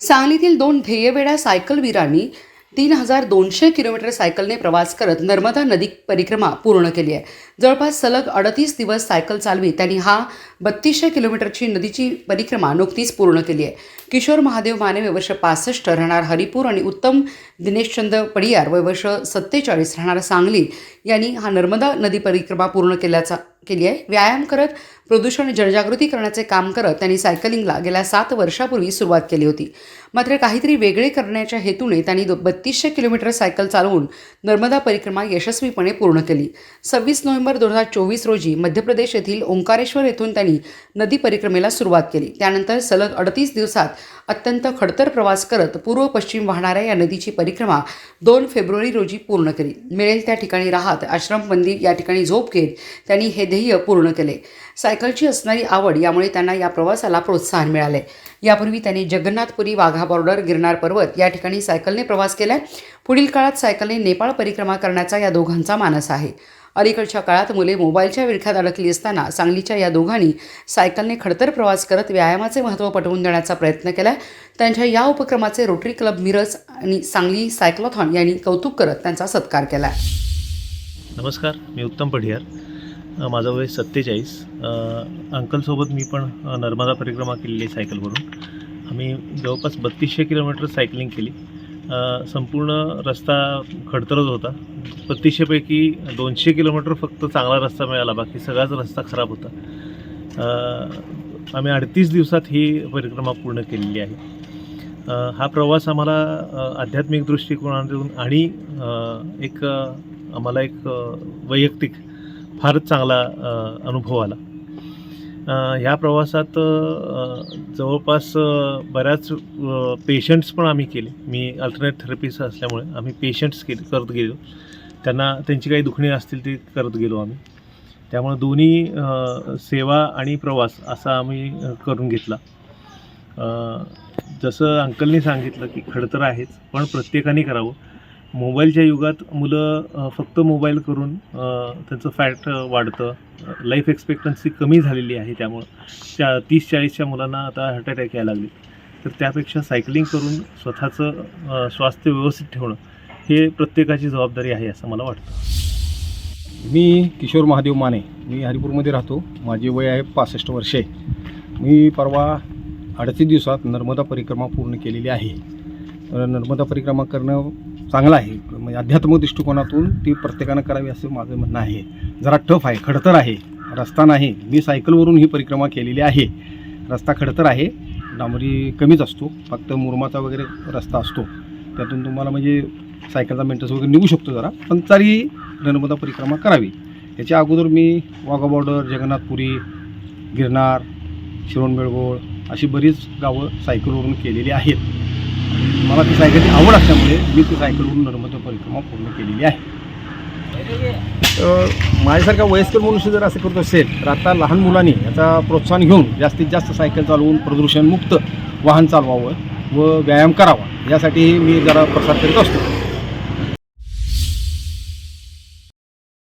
सांगलीतील दोन ध्येयवेडा सायकलवीरांनी तीन हजार दोनशे किलोमीटर सायकलने प्रवास करत नर्मदा नदी परिक्रमा पूर्ण केली आहे. जवळपास सलग अडतीस दिवस सायकल चालवी त्यांनी हा बत्तीसशे किलोमीटरची नदीची परिक्रमा नुकतीच पूर्ण केली आहे. किशोर महादेव माने वय वर्ष पासष्ट राहणार हरिपूर आणि उत्तम दिनेशचंद पडियार वर्ष सत्तेचाळीस राहणार सांगली यांनी हा नर्मदा नदी परिक्रमा पूर्ण केल्याचा केली आहे. व्यायाम करत प्रदूषण जनजागृती करण्याचे काम करत त्यांनी सायकलिंगला गेल्या सात वर्षापूर्वी सुरुवात केली होती. मात्र काहीतरी वेगळे करण्याच्या हेतूने त्यांनी बत्तीसशे किलोमीटर सायकल चालवून नर्मदा परिक्रमा यशस्वीपणे पूर्ण केली. सव्वीस नोव्हेंबर दोन हजार चोवीस रोजी मध्य प्रदेश येथील ओंकारेश्वर येथून त्यांनी नदी परिक्रमेला सुरुवात केली. त्यानंतर सलग अडतीस दिवसात अत्यंत खडतर प्रवास करत पूर्व पश्चिम वाहणाऱ्या या नदीची परिक्रमा दोन फेब्रुवारी रोजी पूर्ण केली. मिळेल त्या ठिकाणी राहत आश्रम मंदिर या ठिकाणी झोप घेत त्यांनी हे ध्येय पूर्ण केले. सायकलची असणारी आवड यामुळे त्यांना या प्रवासाला प्रोत्साहन मिळाले. यापूर्वी त्यांनी जगन्नाथपुरी वाघा बॉर्डर गिरनार पर्वत या ठिकाणी सायकलने प्रवास केला पुढील काळात सायकलने नेपाळ परिक्रमा करण्याचा या दोघांचा मानस आहे. अलीकडच्या काळात मुले मोबाईलच्या विळख्यात अडकली असताना सांगलीच्या या दोघांनी सायकलने खडतर प्रवास करत व्यायामाचे महत्त्व पटवून देण्याचा प्रयत्न केला. त्यांच्या या उपक्रमाचे रोटरी क्लब मिरज आणि सांगली सायक्लॉथॉन यांनी कौतुक करत त्यांचा सत्कार केला. नमस्कार मी उत्तम पढियार. माझं वय सत्तेचाळीस. अंकलसोबत मी पण नर्मदा परिक्रमा केलेली सायकलवरून. आम्ही जवळपास बत्तीसशे किलोमीटर सायकलिंग केली. संपूर्ण रस्ता खडतरच होता. बत्तीसशेपैकी दोनशे किलोमीटर फक्त चांगला रस्ता मिळाला. बाकी सगळाच रस्ता खराब होता. आम्ही अडतीस दिवसात ही परिक्रमा पूर्ण केलेली आहे. हा प्रवास आम्हाला आध्यात्मिक दृष्टिकोनातून आणि एक आम्हाला एक वैयक्तिक फारच चांगला अनुभव आला. ह्या प्रवासात जवळपास बऱ्याच पेशंट्स पण आम्ही केले. मी अल्टरनेट थेरपिस्ट असल्यामुळे आम्ही पेशंट्स केले करत गेलो. त्यांना त्यांची काही दुखणी असतील ती करत गेलो आम्ही. त्यामुळे दोन्ही सेवा आणि प्रवास असा आम्ही करून घेतला. जसं अंकलनी सांगितलं की खडतर आहेच पण प्रत्येकाने करावं. मोबाईलच्या युगात मुलं फक्त मोबाईल करून त्यांचं फॅट वाढतं. लाईफ एक्सपेक्टन्सी कमी झालेली आहे त्यामुळं. त्या तीस चाळीसच्या मुलांना आता हार्ट अटॅक यायला लागले. तर त्यापेक्षा सायकलिंग करून स्वतःचं स्वास्थ्य व्यवस्थित ठेवणं हे प्रत्येकाची जबाबदारी आहे असं मला वाटतं. मी किशोर महादेव माने. मी हरिपूरमध्ये राहतो. माझे वय आहे पासष्ट वर्षे. मी परवा अडतीस दिवसात नर्मदा परिक्रमा पूर्ण केलेली आहे. नर्मदा परिक्रमा करणं चांगला आहे. म्हणजे अध्यात्म दृष्टिकोनातून ती प्रत्येकानं करावी असं माझं म्हणणं आहे. जरा टफ आहे खडतर आहे. रस्ता नाही. मी सायकलवरून ही परिक्रमा केलेली आहे. रस्ता खडतर आहे. डांबरी कमीच असतो. फक्त मुरमाचा वगैरे रस्ता असतो. त्यातून तुम्हाला म्हणजे सायकलचा मेंटेनन्स वगैरे निघू शकतो जरा. पण तरी नर्मदा परिक्रमा करावी. याच्या अगोदर मी वाघा बॉर्डर जगन्नाथपुरी गिरनार शिरोण अशी बरीच गावं सायकलवरून केलेली आहेत. मला ती सायकलची आवड असल्यामुळे मी ती सायकलवरून नर्मदा परिक्रमा पूर्ण केलेली आहे. माझ्यासारखा वयस्कर मनुष्य जर असं करत असेल तर आता लहान मुलांनी याचा प्रोत्साहन घेऊन जास्तीत जास्त सायकल चालवून प्रदूषणमुक्त वाहन चालवावं व व्यायाम करावा यासाठी मी जरा प्रसार करीत असतो.